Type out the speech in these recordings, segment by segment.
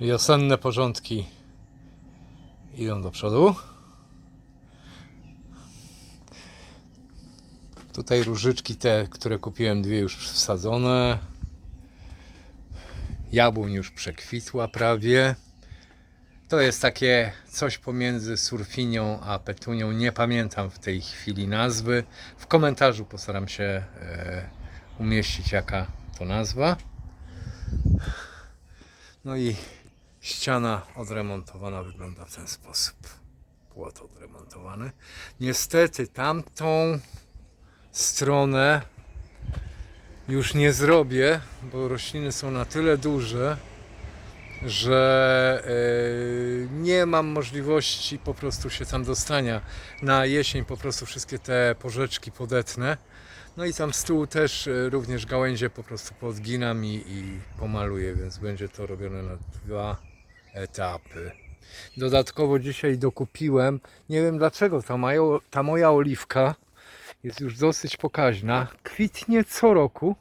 Wiosenne porządki idą do przodu. Tutaj różyczki te, które kupiłem, dwie już wsadzone. Jabłoń już przekwitła prawie. To jest takie coś pomiędzy surfinią a petunią. Nie pamiętam w tej chwili nazwy. W komentarzu postaram się e, umieścić jaka to nazwa. No i ściana odremontowana wygląda w ten sposób. Płot odremontowany. Niestety tamtą stronę już nie zrobię, bo rośliny są na tyle duże, że e, nie mam możliwości po prostu się tam dostania. Na jesień po prostu wszystkie te porzeczki podetnę. No i tam z tyłu też e, również gałęzie po prostu podginam i, i pomaluję, więc będzie to robione na dwa etapy. Dodatkowo dzisiaj dokupiłem, nie wiem dlaczego ta, ta moja oliwka jest już dosyć pokaźna. Kwitnie co roku,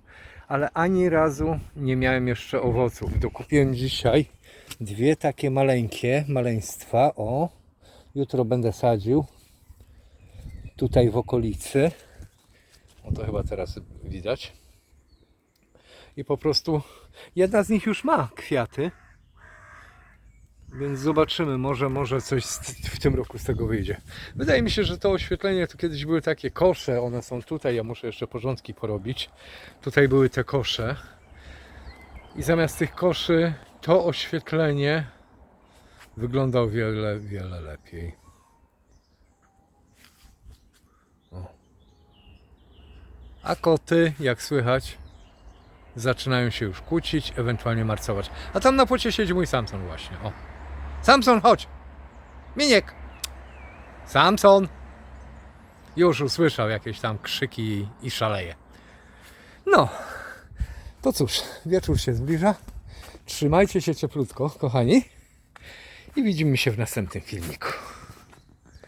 ale ani razu nie miałem jeszcze owoców. Dokupiłem dzisiaj dwie takie maleńkie maleństwa. O, jutro będę sadził tutaj w okolicy. O to chyba teraz widać. I po prostu jedna z nich już ma kwiaty. Więc zobaczymy, może, może coś w tym roku z tego wyjdzie. Wydaje mi się, że to oświetlenie to kiedyś były takie kosze, one są tutaj, ja muszę jeszcze porządki porobić. Tutaj były te kosze. I zamiast tych koszy to oświetlenie wygląda o wiele, wiele lepiej. O. A koty, jak słychać, zaczynają się już kłócić, ewentualnie marcować. A tam na płocie siedzi mój Samson właśnie. O. Samson, chodź! Miniek! Samson! Już usłyszał jakieś tam krzyki i, szaleje. No, to cóż, wieczór się zbliża. Trzymajcie się cieplutko, kochani. I widzimy się w następnym filmiku.